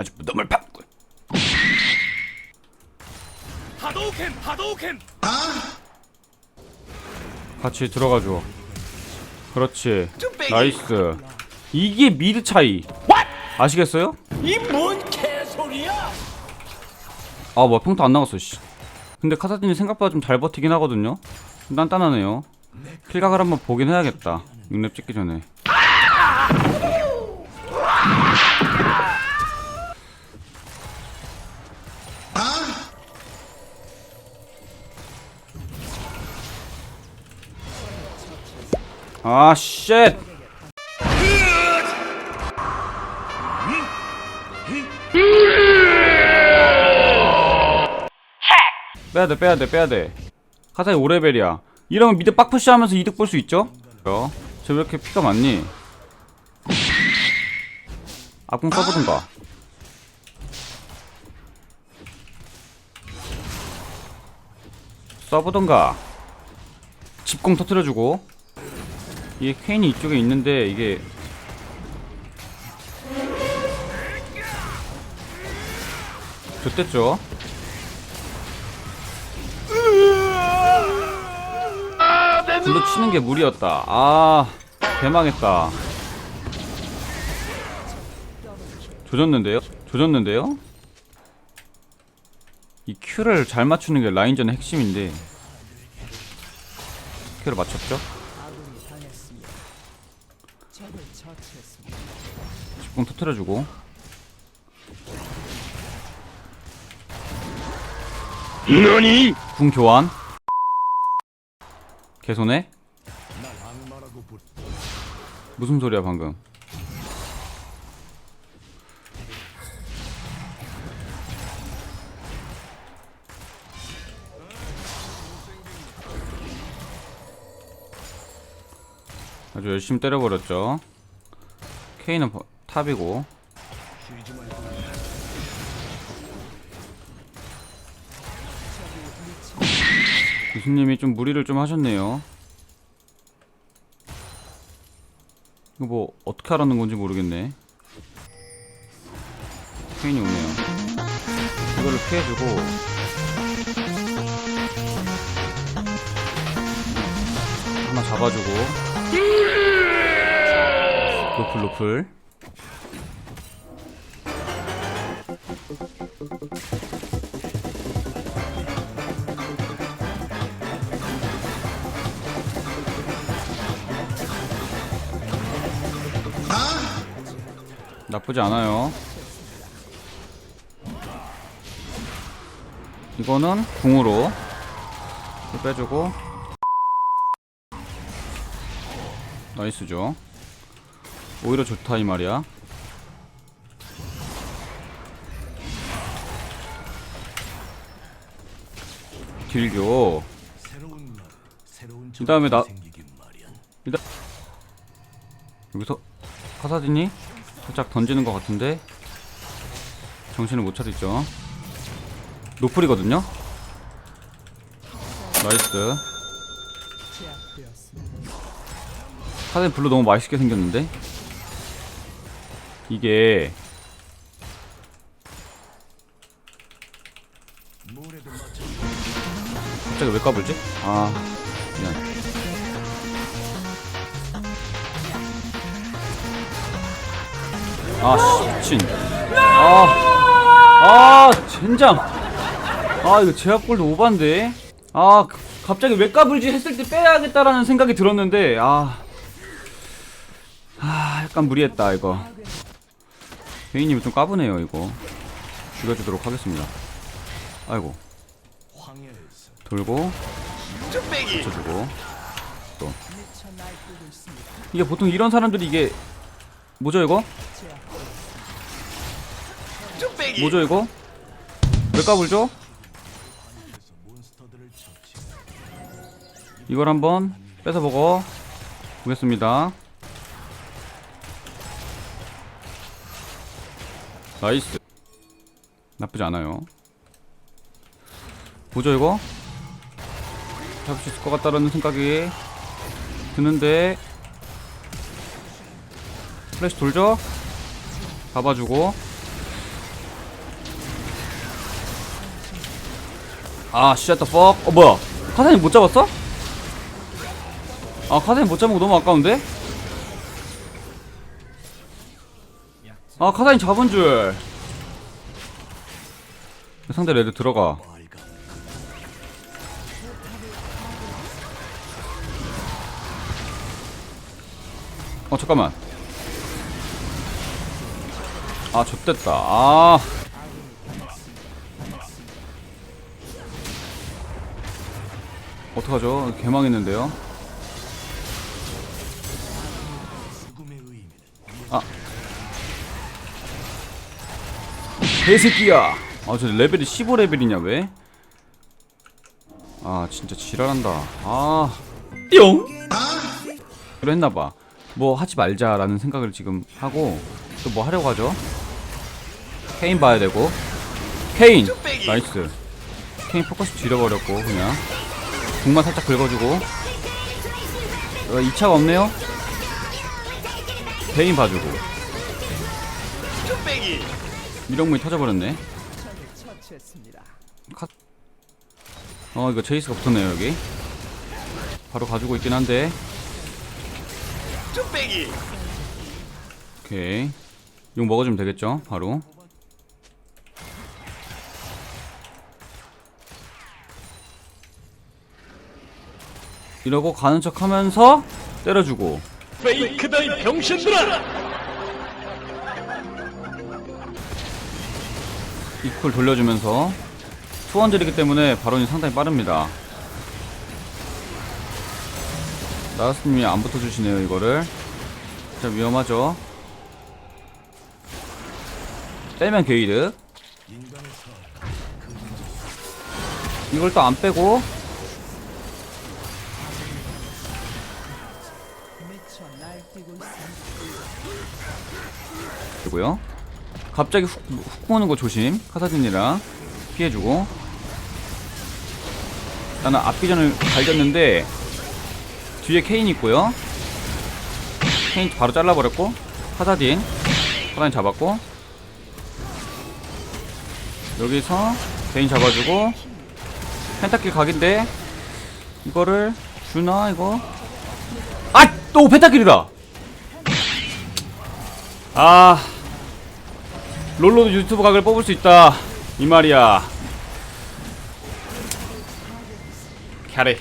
아주 무덤을 밟고 하도우켄 하도우켄 같이 들어가줘. 그렇지. 나이스. 이게 미드 차이. 아시겠어요? 이 뭔 개소리야? 아 뭐야. 평타 안 나갔어 씨. 근데 카사딘이 생각보다 좀 잘 버티긴 하거든요? 좀 단단하네요. 킬각을 한번 보긴 해야겠다. 6렙 찍기 전에 아 쉣! 빼야 돼 빼야 돼 빼야 돼 카사이 5레벨이야 이러면 미드 빡푸시 하면서 이득 볼 수 있죠? 어? 쟤왜 이렇게 피가 많니? 악궁 써보든가 써보든가 집공 터트려주고 이게 케인이 이쪽에 있는데 이게 좋댔죠? 불로 치는 게 무리였다. 아, 대망했다. 조졌는데요? 조졌는데요? 이 Q를 잘 맞추는 게 라인전의 핵심인데 Q를 맞췄죠? 직공 터트려주고. 너니? 궁 교환. 개손해? 무슨 소리야 방금 아주 열심히 때려버렸죠 케이는 버- 탑이고 교수님이 좀 무리를 좀 하셨네요. 이거 뭐 어떻게 하라는 건지 모르겠네. 페인이 오네요. 이거를 피해주고 하나 잡아주고 로플 로플 나쁘지 않아요. 이거는 궁으로 빼주고 나이스죠. 오히려 좋다 이 말이야. 딜교. 그 다음에 나 여기서 카사딘이 살짝 던지는 것 같은데 정신을 못 차리죠 노플이거든요 나이스 사딘 블루 너무 맛있게 생겼는데 이게 갑자기 왜 까불지? 아 미안 아, 씨, 미친. 아, 아, 젠장. 아, 이거 제압골도 오반데. 아, 가- 갑자기 왜 까불지 했을 때 빼야겠다라는 생각이 들었는데, 아. 아, 약간 무리했다, 이거. 베이님이 좀 까부네요, 이거. 죽여주도록 하겠습니다. 아이고. 돌고, 붙여주고, 또. 이게 보통 이런 사람들이 이게, 뭐죠, 이거? 뭐죠 이거? 왜 까불죠? 이걸 한번 뺏어 먹어 보겠습니다. 나이스. 나쁘지 않아요. 보죠 이거? 잡을 수 있을 것 같다라는 생각이 드는데. 플래시 돌죠? 잡아주고. 아 쉣더 퍽어 뭐야? 카사님 못 잡았어? 아 카사님 못 잡은 거 너무 아까운데? 아 카사니 잡은 줄. 상대 레드 들어가. 어 잠깐만. 아 좆됐다. 아. 어떡하죠? 개망했는데요? 아 개새끼야. 아저 레벨이 15레벨이냐 왜? 아 진짜 지랄한다. 아. 그래 했나봐. 뭐 하지 말자라는 생각을 지금 하고 또 뭐 하려고 하죠? 케인 봐야 되고. 케인! 나이스. 케인 포커스 줄여버렸고 그냥. 궁만 살짝 긁어주고. 어, 2차가 없네요? 케인 봐주고 미령문이 터져버렸네. 컷. 어 이거 제이스가 붙었네요 여기. 바로 가지고 있긴 한데. 오케이. 용 먹어주면 되겠죠 바로. 이러고 가는 척 하면서 때려주고. 페이크다 이 병신들아 이퀄 돌려주면서 투원들이기 때문에 발언이 상당히 빠릅니다. 나스님이 안 붙어주시네요 이거를. 진짜 위험하죠? 빼면 게이드 이걸 또 안 빼고. 그리고요 갑자기 훅, 훅 오는 거 조심. 카사딘이랑 피해주고. 나는 앞비전을 갈겼는데 뒤에 케인 있고요. 케인 바로 잘라버렸고 카사딘 카사딘 잡았고. 여기서 케인 잡아주고 펜타킬 각인데 이거를 주나 이거? 아! 또 펜타킬이다! 아 롤로도 유튜브 각을 뽑을 수 있다. 이 말이야. 캐리